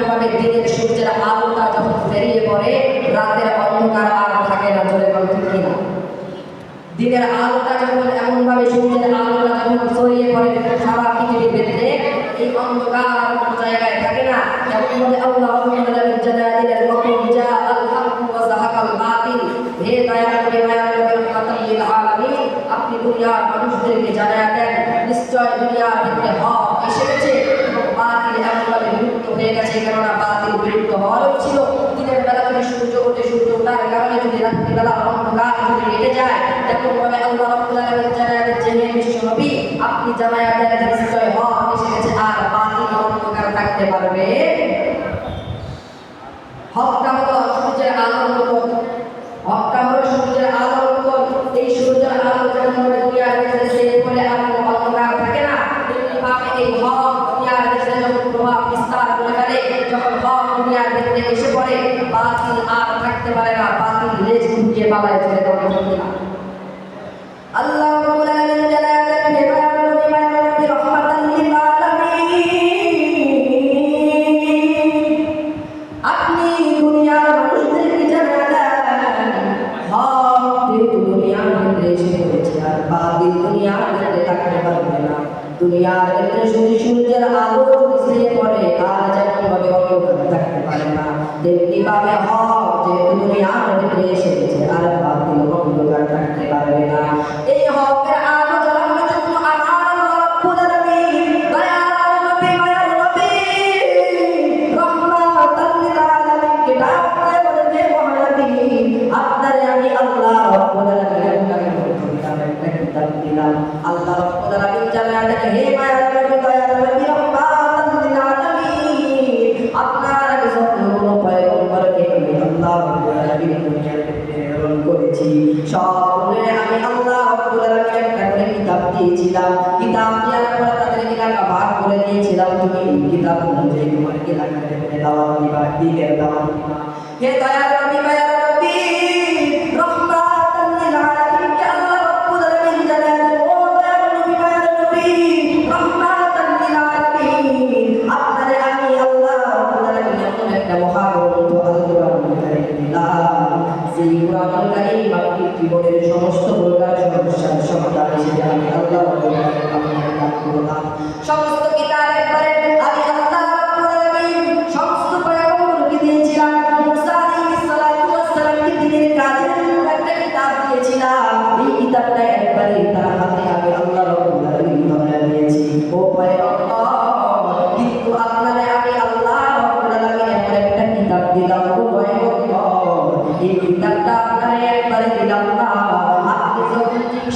এমনভাবে দিনের সূর্যের আলোটা যখন বেরিয়ে পড়ে, রাতের অন্ধকার আর থাকে না জলে ঠিক না? দিনের আলোটা যখন এমনভাবে সূর্যের আলোটা যখন ছড়িয়ে পড়ে সারা পৃথিবীর ক্ষেত্রে এই অন্ধকার জায়গায় থাকে না। এমনভাবে আল্লাহ গেছে কেননা বাতিল বিলুপ্ত হওয়ারও ছিল। দিনের বেলা যদি সূর্য ওঠে সূর্য ওঠার কারণে যদি রাত্রিবেলা অন্ধকার যদি কেটে যায় তেমনভাবে আল্লাহ রব্বুল জানায় দিচ্ছেন, হে বিশ্বনবী, আপনি জানায় দেন, নিশ্চয় হক এসেছে আর বাতিল অন্ধকার থাকতে পারে নিয়ে এসে পড়ে, বাতিল আর থাকতে পারে না, বাতিল লেজ গুটিয়ে বাবায় চলে যাবে আল্লাহ রাব্বুল বলা হয় যে দুনিয়ার ভিতরে এসে আর বাদ দিল কখনো থাকতে পারবে না। দিয়েছিলাম কিতাব দেওয়ার পরে তাদের এলাকা ভাগ করে দিয়েছিলাম তুমি কিতাব অনুযায়ী তোমার এলাকাতে দাওয়াত দিবা দিনের দাওয়াত দিবা হে দয়ার রবি দয়ার রবি সেই পুরাতন কাহিনী জীবনের সমস্ত সমস্যার সমাধান হিসেবে আমি আল্লাহ সমস্ত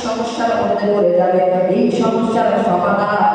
সমস্যার মধ্যে পড়ে যাবে এই সমস্যার সমাধান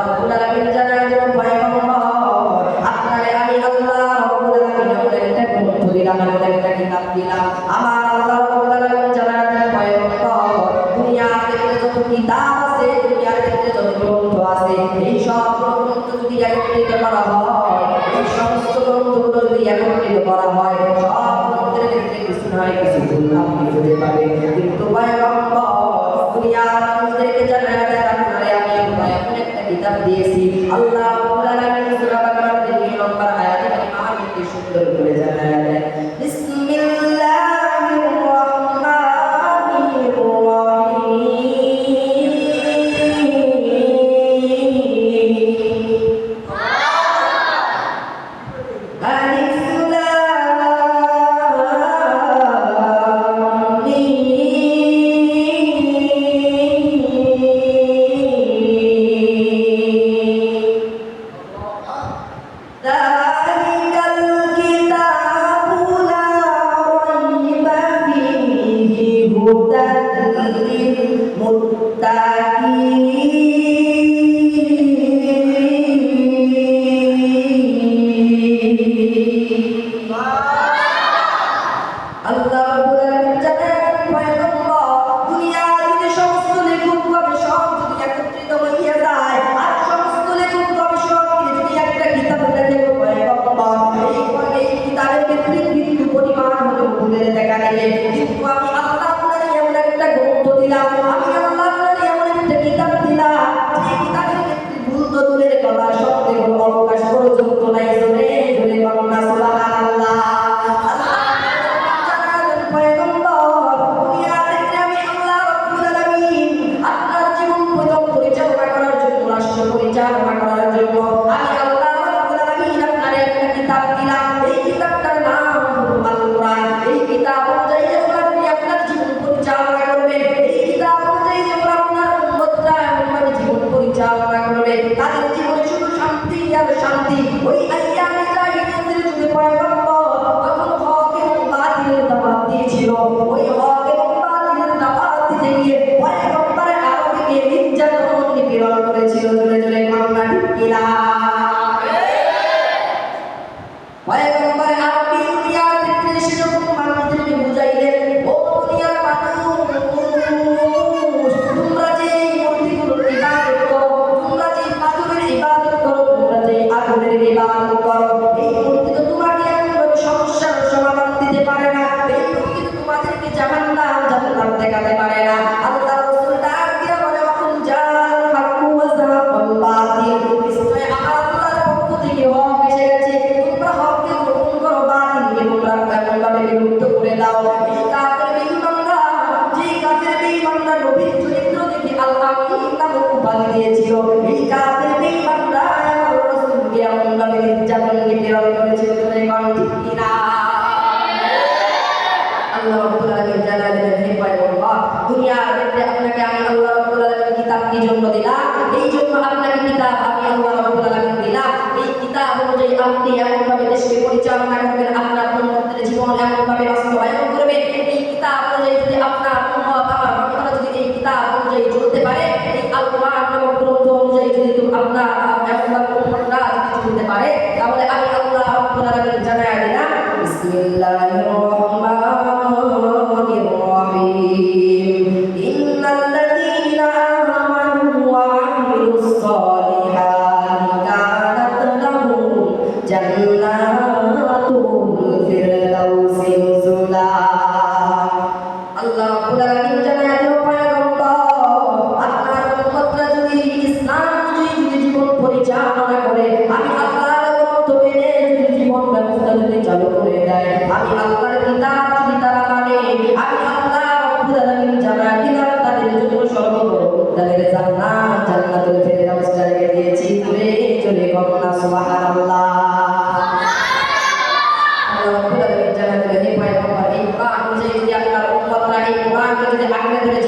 Apa pula lagi rencana yang dia The algo, un papel básico.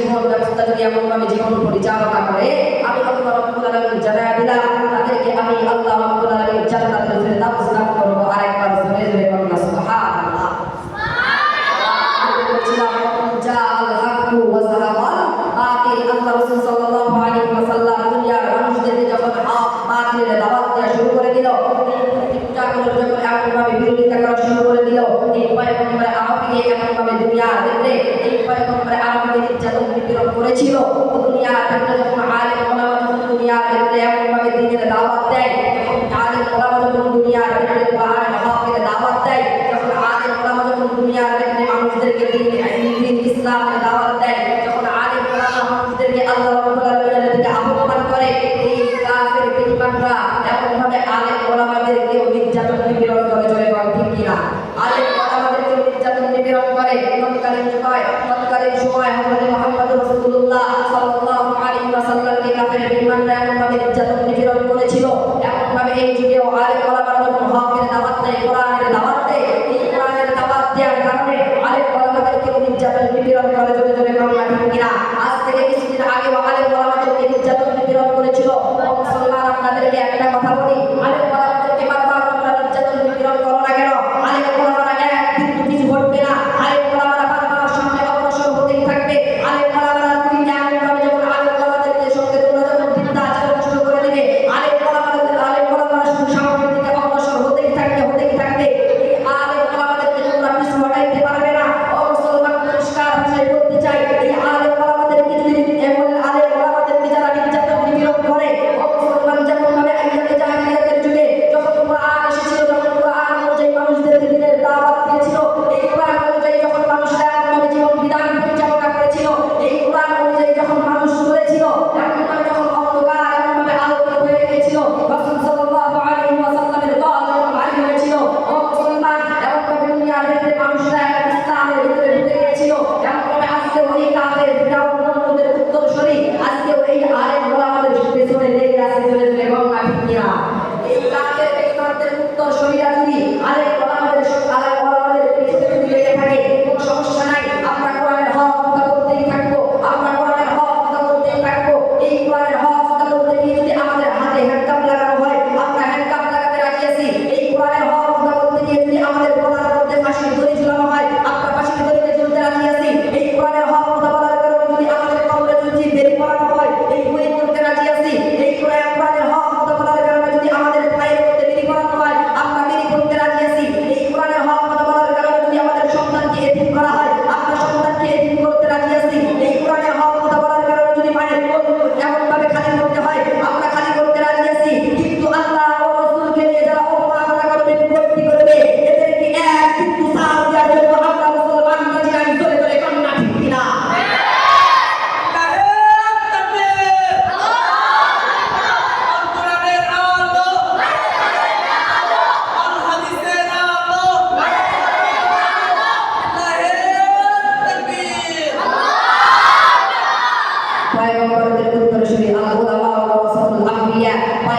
জীবন ব্যবস্থা যদি এমনভাবে জীবন পরিচালনা করে আমি আল্লাহ রব্বুল দিলাম তাদেরকে আমি আল্লাহ বিদ্রোহ করেছিল দুনিয়া একটা যখন আলেম ওলামা যখন এমনভাবে দিনের দাওয়াত দেয়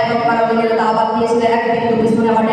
এবং মানবনীয়তা আবাদ দিয়েছিল এক ব্যক্তি পিছনে হঠাৎ